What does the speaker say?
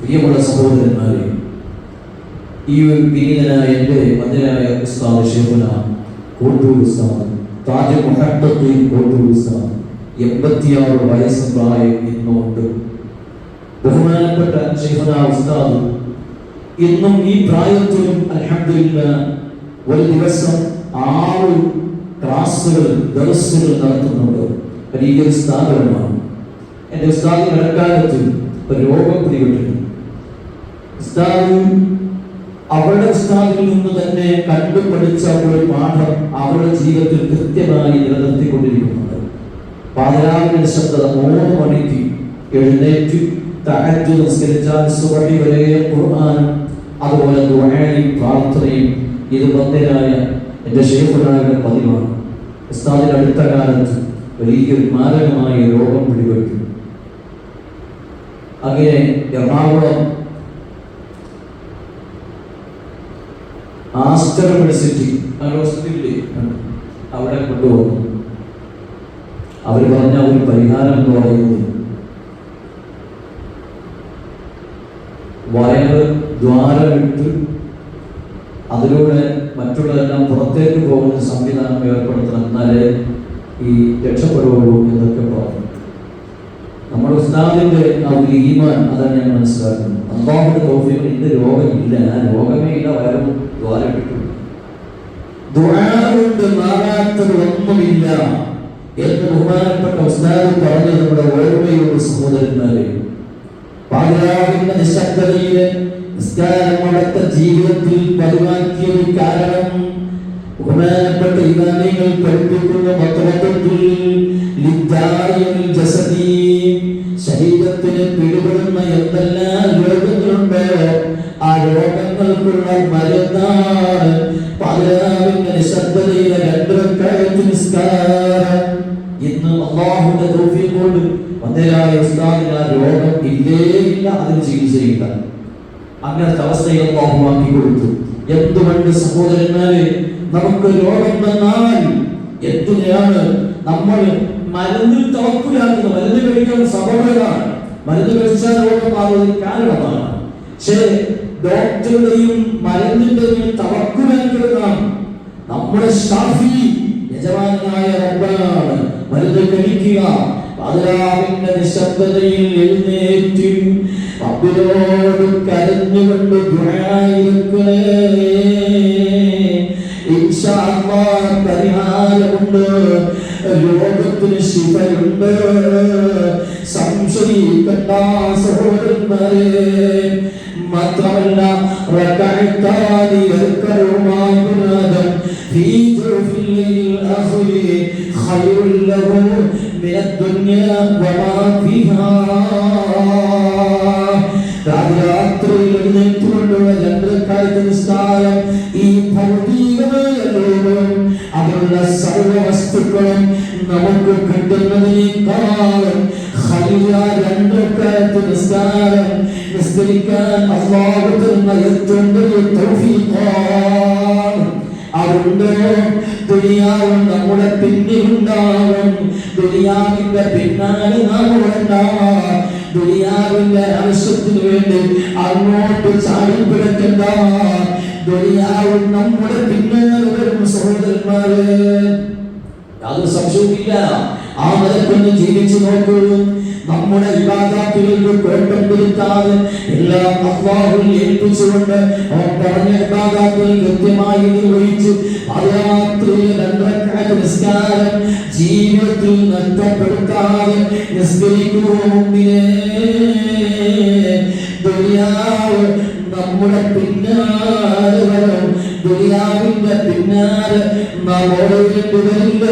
പ്രിയമുള്ള സഹോദരന്മാരെ ഈ ഒരു വിനീതനായ എന്റെ മന്ദിരായ ഉസ്താദ് ഷെഫുന കോട്ടൂർ ഉസ്താദ് താജ് മുഹദ്ദീൻ കോട്ടൂർ ഉസ്താദ് എൺപത്തിയാറ് വയസ്സ് പ്രായം ഇന്നുണ്ട് ബഹുമാനപ്പെട്ട ഷെഫുന ഉസ്താദ് ഇന്നും ഈ പ്രായത്തിലും അൽഹംദുലില്ല ഒരു ദിവസം ആറ് ക്ലാസ്സുകൾ ദർസുകൾ നടത്തുന്നുണ്ട്. വലിയൊരു സ്ഥാപനമാണ്. എന്റെ ഉസ്താദിന് ഇടക്കാലത്ത് ഒരു രോഗം പിടിപെട്ടിരുന്നു ഉസ്താദ് അവളുടെ ഉസ്താദിൽ നിന്ന് തന്നെ കണ്ടുപഠിച്ച ഒരു പാഠം അവളുടെ ജീവിതത്തിൽ കൃത്യമായി നിലനിർത്തിക്കൊണ്ടിരിക്കുന്നുണ്ട്. പാതിരാവിലെ നിശബ്ദത മൂന്ന് മണിക്ക് എഴുന്നേറ്റ് തഹജ്ജു നിസ്കരിച്ചാൽ സുബഹി വരെ ഖുർആനും അതുപോലെ ദുആയും പ്രാർത്ഥനയും ഇത് ബന്ധനായ എന്റെ ഷെയ്ഖുനായുടെ പതിവാണ്. ഉസ്താദിന്റെ അടുത്ത കാലത്ത് വലിയൊരു മാരകമായ രോഗം പിടിപെട്ടു. അങ്ങനെ എറണാകുളം ആസ്റ്റർ യൂണിവേഴ്സിറ്റി ഹോസ്പിറ്റലില്ലേ അവിടെ കൊണ്ടുപോകുന്നു. അവർ പറഞ്ഞ ഒരു പരിഹാരം എന്ന് പറയുന്നത് വയറ് ദ്വാരമിട്ട് അതിലൂടെ മറ്റുള്ളതെല്ലാം പുറത്തേക്ക് പോകുന്ന സംവിധാനം ഏർപ്പെടുത്തണം എന്നാലേ ഈ രക്ഷപ്പെടുകയുള്ളൂ എന്നൊക്കെ പറഞ്ഞു. നമ്മുടെ ഉസ്താദിന്റെ ആ ഒരു ഈമാൻ അതാണ് ഞാൻ മനസ്സിലാക്കുന്നത്. അള്ളാഹുന്റെ തോഫിയിൽ ഇന്ന് രോഗമില്ല. ആ രോഗമേ ഇല്ല വയറും ദ്വാരമിട്ടു കൊണ്ട് മാറാത്തത് ഒന്നുമില്ല എന്ന് ബഹുമാനപ്പെട്ട ഉസ്താദ് പറഞ്ഞു നമ്മുടെ ഓർമ്മയുള്ള സഹോദരന്മാരെ. പാതിരാവിന്റെ നിശബ്ദതയിലെ നിസ്കാരം അവിടുത്തെ ജീവിതത്തിൽ പതിവാക്കിയത് കാരണം ബഹുമാനപ്പെട്ട ഇമാമികൾ പഠിപ്പിക്കുന്ന ജസദീ ജസദി ശരീരത്തിന് പിടിപെടുന്ന എന്തെല്ലാം രോഗങ്ങളുണ്ട്? ആ രോഗങ്ങൾക്കുള്ള മരുന്നാണ് പാതിരാവിന്റെ നിശബ്ദതയിലെ രണ്ട് റക്അത്ത് നിസ്കാരം. ഇന്ന് അള്ളാഹുന്റെ തൗഫീഖ് കൊണ്ട് വന്നേരായ ഉസ്താദിന് ആ രോഗം ഇല്ലേ ഇല്ല അതിന് ചികിത്സയില്ല. അങ്ങനത്തെ അവസ്ഥയെ അള്ളാഹുവാക്കി കൊടുത്തു. എന്തുകൊണ്ട് സഹോദരന്മാരെ നമുക്ക് രോഗം വന്നാൽ എന്തിനാണ് നമ്മൾ മരുന്നിൽ തവക്കുലാക്കുന്നത് മരുന്ന് കഴിക്കാൻ സഭകളാണ് മരുന്ന് കഴിച്ചാൽ രോഗം മാറുന്നത് കാരണമാണ്. പക്ഷേ ഡോക്ടറുടെയും മരുന്നിന്റെയും തവക്കുലാക്കണം നമ്മുടെ ഷാഫി യജമാനായ റബ്ബാണ് മരുന്ന് കഴിക്കുക. അതിലാവിന്റെ നിശബ്ദതയിൽ എഴുന്നേറ്റ് റബ്ബിനോട് കരഞ്ഞുകൊണ്ട് പരിഹാരമുണ്ട്. രോഗത്തിന് ശിഫയുണ്ട് സംശയിക്കണ്ട സഹോദരന്മാരെ മാത്രമല്ല റകഅത്താനി യർക്കറുമായി മുനാദം في جوف الليل الآخر خير له من الدنيا وما فيها നമുക്ക് കിട്ടുന്നതിനേക്കാളും നിസ്കാരം നിസ്കരിക്കാൻ അള്ളാഹു തരുന്ന ഏറ്റവും വലിയ തൗഫീഖാണ്. അതുണ്ട് ദുനിയാവും നമ്മുടെ പിന്നിലുണ്ടാവും ദുനിയാവിന്റെ പിന്നാലെ നാം ഉണ്ടാവും ദുനിയാവിന്റെ ആവശ്യത്തിന് വേണ്ടി അങ്ങോട്ട് ചാടി പിടക്കണ്ട ദുനിയാവും നമ്മുടെ പിന്നാലെ വരും സഹോദരന്മാര്. യാതൊരു സംശയവുമില്ല ആ നിലക്കൊന്ന് ജീവിച്ചു നോക്കൂ. നമ്മുടെ വിവാദാത്തുകൾക്ക് കുഴപ്പം വരുത്താതെ എല്ലാം അള്ളാഹുവിൽ ഏൽപ്പിച്ചുകൊണ്ട് അവൻ പറഞ്ഞ വിവാദാത്തുകൾ കൃത്യമായി നിർവഹിച്ച് പാദയാത്രയിൽ രണ്ടരക്കാല നിസ്കാരം ജീവിതത്തിൽ നഷ്ടപ്പെടുത്താതെ നിസ്കരിക്കുമോ മുമ്പിനെ ദുനിയാവ് നമ്മുടെ പിന്നാലെ വരും ദുനിയാവിന്റെ പിന്നാലെ നാം ഓടേണ്ടി വരില്ല